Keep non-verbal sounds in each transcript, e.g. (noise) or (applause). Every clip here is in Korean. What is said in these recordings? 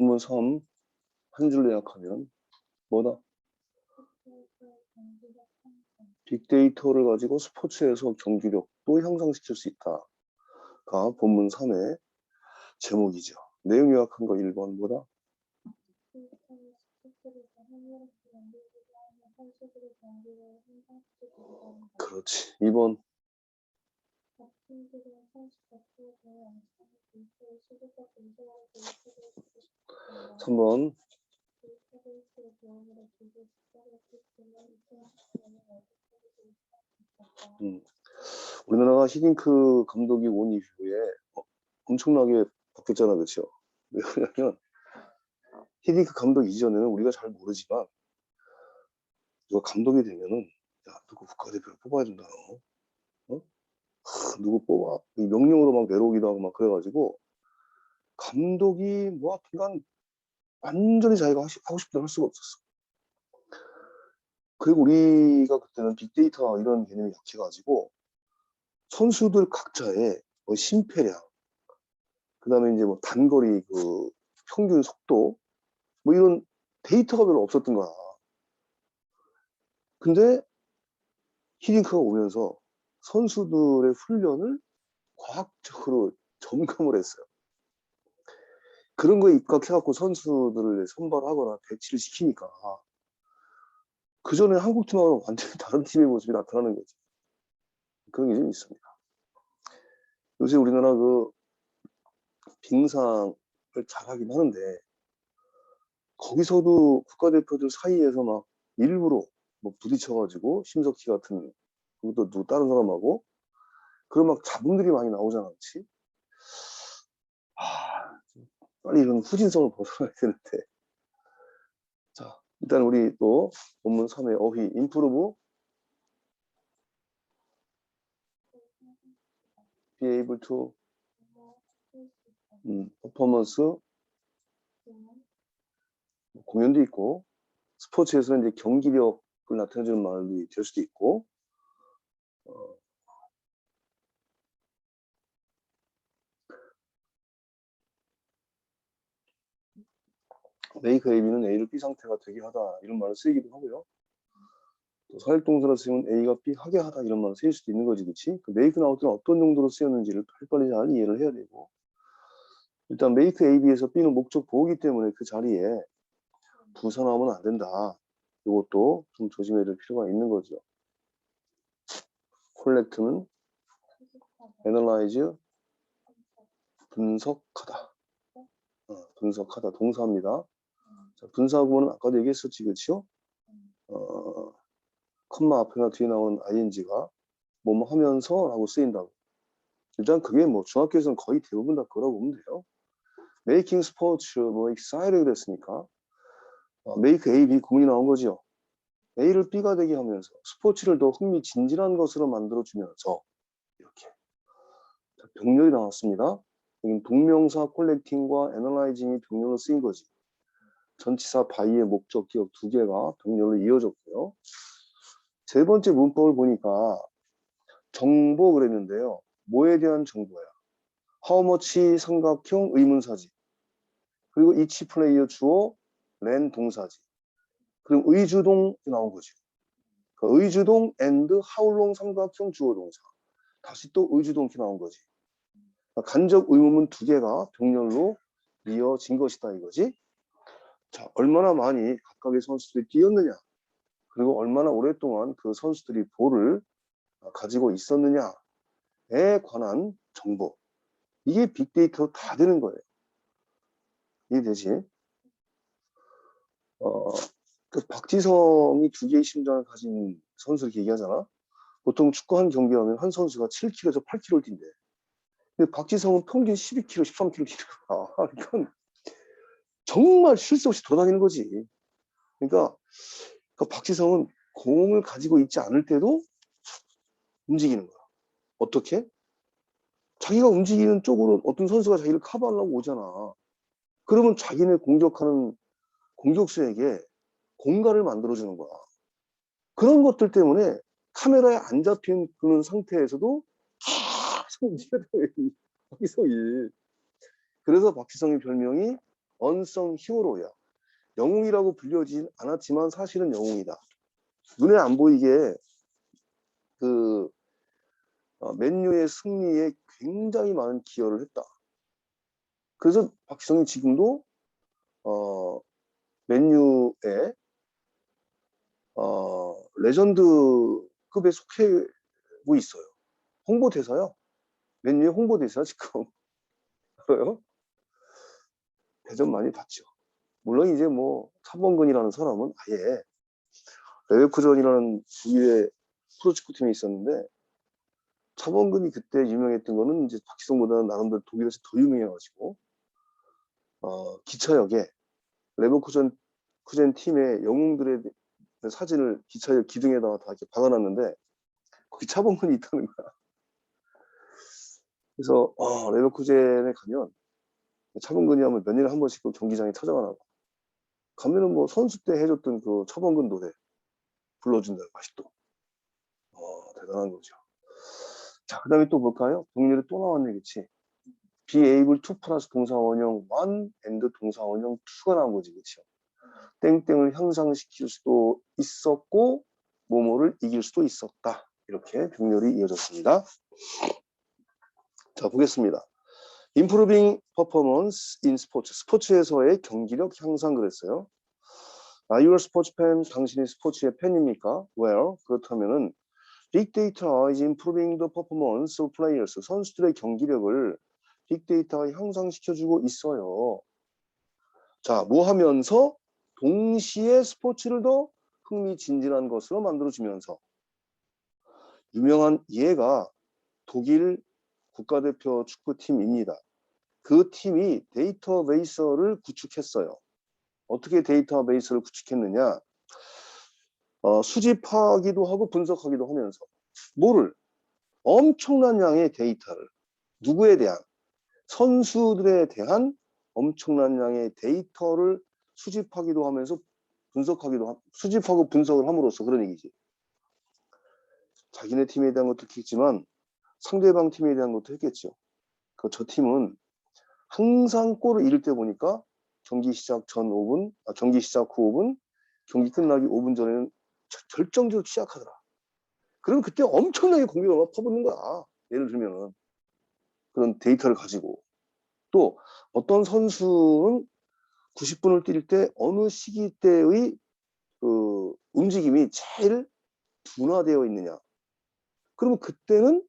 본문 3, 한 줄로 요약하면 뭐다? 빅데이터를 가지고 스포츠에서 경기력도 향상시킬 수 있다 가 본문 3의 제목이죠. 내용 요약한 거 1번 뭐다? 그렇지. 2번 3번 음. 우리나라가 히딩크 감독이 온 이후에 어, 엄청나게 바뀌었잖아, 그렇죠? (laughs) 왜냐면 히딩크 감독 이전에는 우리가 잘 모르지만 누가 감독이 되면은 야 누구 국가대표를 뽑아야 된다 너. 누구 뽑아 이 명령으로 막 내려오기도 하고 막 그래가지고 감독이 뭐 하여튼간 완전히 자기가 하고 싶은 대로 할 수가 없었어. 그리고 우리가 그때는 빅데이터 이런 개념이 약해가지고 선수들 각자의 뭐 심폐량, 그 다음에 이제 뭐 단거리 그 평균 속도, 뭐 이런 데이터가 별로 없었던 거야. 근데 히딩크가 오면서 선수들의 훈련을 과학적으로 (laughs) 점검을 했어요. 그런 거에 입각해갖고 선수들을 선발하거나 배치를 시키니까 그 전에 한국 팀하고는 완전히 (laughs) 다른 팀의 모습이 나타나는 거지. 그런 게 좀 있습니다. 요새 우리나라 그 빙상을 잘하긴 하는데 거기서도 국가대표들 사이에서 막 일부러 뭐 부딪혀가지고 심석희 같은 그것도 누구 다른 사람하고 그런 막 잡음들이 많이 나오잖아, 그렇지? 아, 빨리 이런 후진성을 벗어나야 되는데. 자, 일단 우리 또 본문 3의 어휘 improve be able to 음, 퍼포먼스 공연도 있고 스포츠에서는 이제 경기력을 나타내주는 말이 될 수도 있고 어, 메이크 AB는 A를 B 상태가 되게 하다 이런 말을 쓰이기도 하고요. 또 사역동사로 쓰면 A가 B 하게 하다 이런 말을 쓰일 수도 있는 거지, 그렇지? 그 메이크 나우트는 어떤 용도로 쓰였는지를 빨리 잘 이해를 해야 되고 일단 메이크 AB에서 B는 목적 보호기 때문에 그 자리에 나오면 안 된다. 이것도 좀 조심해야 될 필요가 있는 거죠. 콜렉트는 analyze 분석하다. 어, 분석하다 동사입니다. 자, 분사 구문은 아까도 얘기했었지, 그렇죠? 어, 컴마 앞에나 뒤에 나오는 ing가 뭐뭐 하면서 라고 쓰인다고. 일단 그게 뭐 중학교에서는 거의 대부분 다 그러고 보면 돼요. making sports 뭐 excited 그랬으니까 어, make A, B 구문이 나온 거죠. A를 B가 되게 하면서 스포츠를 더 흥미진진한 것으로 만들어주면서 이렇게 자, 병렬이 나왔습니다. 동명사 콜렉팅과 애널라이징이 병렬로 쓰인 거지. 전치사 바이의 목적 기억 두 개가 병렬로 이어졌고요. 세 번째 문법을 보니까 정보 그랬는데요. 뭐에 대한 정보야? How much 삼각형 의문사지. 그리고 each 플레이어 주어 랜 동사지. 그리고 의주동 나온 거지. 그 의주동 how long 삼각형 주어 동사. 다시 또 의주동 이렇게 나온 거지. 간접 의문문 두 개가 병렬로 이어진 것이다 이거지. 자, 얼마나 많이 각각의 선수들이 뛰었느냐. 그리고 얼마나 오랫동안 그 선수들이 볼을 가지고 있었느냐에 관한 정보. 이게 빅데이터로 다 되는 거예요. 이해되지? 어, 그 박지성이 두 개의 심장을 가진 선수를 얘기하잖아. 보통 축구 한 경기 하면 한 선수가 7kg에서 8kg를 뛴대. 근데 박지성은 평균 12kg, 13kg 뛰는 거야. 이건 (laughs) 정말 쉴새 없이 돌아다니는 거지. 그러니까 그 박지성은 공을 가지고 있지 않을 때도 움직이는 거야. 어떻게? 자기가 움직이는 쪽으로 어떤 선수가 자기를 커버하려고 오잖아. 그러면 자기네 공격하는 공격수에게 공간을 만들어주는 거야. 그런 것들 때문에 카메라에 안 잡힌 그런 상태에서도 계속 박지성이. (laughs) 그래서 박지성의 별명이 언성 히어로야. 영웅이라고 불려지진 않았지만 사실은 영웅이다. 눈에 안 보이게 그 어, 맨유의 승리에 굉장히 많은 기여를 했다. 그래서 박지성이 지금도 어, 맨유의 어, 레전드급에 속해고 있어요. 홍보대사요. 맨유의 홍보대사 지금 (laughs) 알아요? 대전 많이 봤죠. 물론 이제 뭐 차범근이라는 사람은 아예 레베쿠전이라는 독일의 프로축구 팀에 있었는데 차범근이 그때 유명했던 거는 이제 박지성보다는 나름대로 독일에서 더 유명해가지고 어, 기차역에 레버쿠전 쿠젠 팀의 영웅들의 사진을 기차역 기둥에다가 다 이렇게 박아놨는데 거기 차범근이 있다는 거야. 그래서 어, 레버쿠젠에 가면 차범근이 하면 몇 년에 한 번씩 그 경기장에 찾아가나 봐. 가면은 뭐 선수 때 해줬던 그 차범근 노래 불러준다는 맛이 또. 어, 대단한 거죠. 자, 그 다음에 또 볼까요? 동료를 또 나왔네, 그치? be able to 플러스 동사 원형 1 and 동사 원형 2가 나온 거지, 그치? 땡땡을 향상시킬 수도 있었고, 뭐뭐를 이길 수도 있었다. 이렇게 병렬이 이어졌습니다. 자, 보겠습니다. improving performance in sports. 스포츠에서의 경기력 향상 그랬어요. 아, you're a sports fan. 당신이 스포츠의 팬입니까? Well, 그렇다면은 data is improving the performance of players. 선수들의 경기력을 빅데이터가 향상시켜주고 있어요. 자, 뭐 하면서 동시에 스포츠를 더 흥미진진한 것으로 만들어주면서 유명한 예가 독일 국가대표 축구팀입니다. 그 팀이 데이터베이스를 구축했어요. 어떻게 데이터베이스를 구축했느냐? 어, 수집하기도 하고 분석하기도 하면서 뭐를 엄청난 양의 데이터를 누구에 대한 선수들에 대한 엄청난 양의 데이터를 수집하기도 하면서 분석하기도 하, 수집하고 분석을 함으로써 그런 얘기지. 자기네 팀에 대한 것도 했겠지만 상대방 팀에 대한 것도 했겠죠. 그저 팀은 항상 골을 잃을 때 보니까 경기 시작 전 5분, 아, 경기 시작 후 5분, 경기 끝나기 5분 전에는 결정적으로 시작하더라. 그럼 그때 엄청나게 공격을 막 퍼붓는 거야. 예를 들면은 그런 데이터를 가지고 또 어떤 선수는 90분을 뛸 때 어느 시기 때의 그 움직임이 제일 둔화되어 있느냐. 그러면 그때는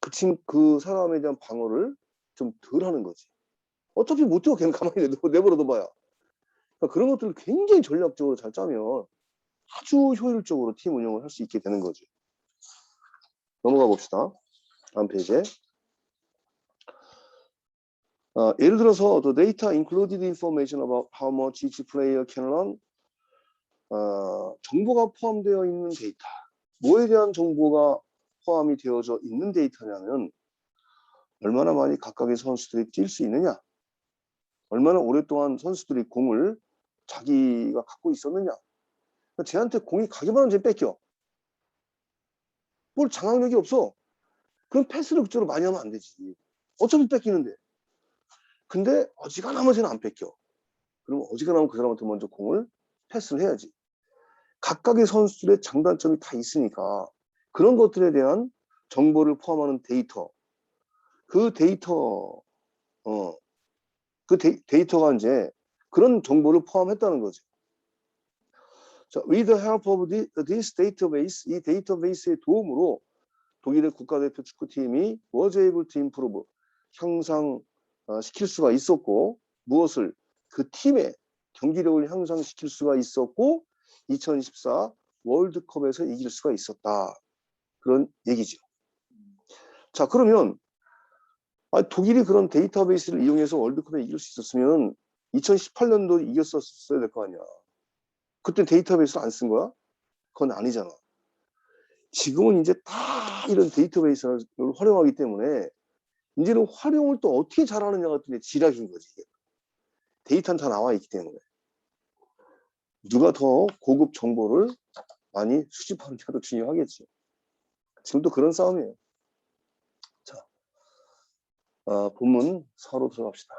그 친, 그 사람에 대한 방어를 좀 덜 하는 거지. 어차피 못 뛰고 걔는 가만히 내버- (laughs) 내버려둬 봐야. 그러니까 그런 것들을 굉장히 전략적으로 잘 짜면 아주 효율적으로 팀 운영을 할 수 있게 되는 거지. 넘어가 봅시다. 다음 페이지에. 어, 예를 들어서 the data included information about how much each player can run. 어, 정보가 포함되어 있는 데이터. 뭐에 대한 정보가 포함이 되어져 있는 데이터냐면 얼마나 많이 각각의 선수들이 뛸 수 있느냐. 얼마나 오랫동안 선수들이 공을 자기가 갖고 있었느냐. 그러니까 쟤한테 공이 가기만 하면 쟤 뺏겨. 뭘 장악력이 없어. 그럼 패스를 그쪽으로 많이 하면 안 되지. 어차피 뺏기는데. 근데 어지간하면 쟤는 안 뺏겨. 그러면 어지간하면 그 사람한테 먼저 공을 패스를 해야지. 각각의 선수들의 장단점이 다 있으니까 그런 것들에 대한 정보를 포함하는 데이터. 그 데이터, 어, 그 데이, 터가 이제 그런 정보를 포함했다는 거죠. 자, with the help of this database, 이 데이터베이스의 도움으로 독일의 국가대표 축구팀이 was able to improve, 향상 어, 시킬 수가 있었고 무엇을 그 팀의 경기력을 향상시킬 수가 있었고 2024 월드컵에서 이길 수가 있었다. 그런 얘기죠. 자, 그러면 아, 독일이 그런 데이터베이스를 이용해서 월드컵에 이길 수 있었으면 2018년도 이겼었어야 될 거 아니야. 그때 데이터베이스를 안쓴 거야? 그건 아니잖아. 지금은 이제 다 이런 데이터베이스를 활용하기 때문에 이제는 활용을 또 어떻게 잘하느냐 같은 게 지략인 거지. 데이터는 다 나와 있기 때문에. 누가 더 고급 정보를 많이 수집하느냐도 중요하겠죠. 지금도 그런 싸움이에요. 자, 어, 본문 서로 들어갑시다.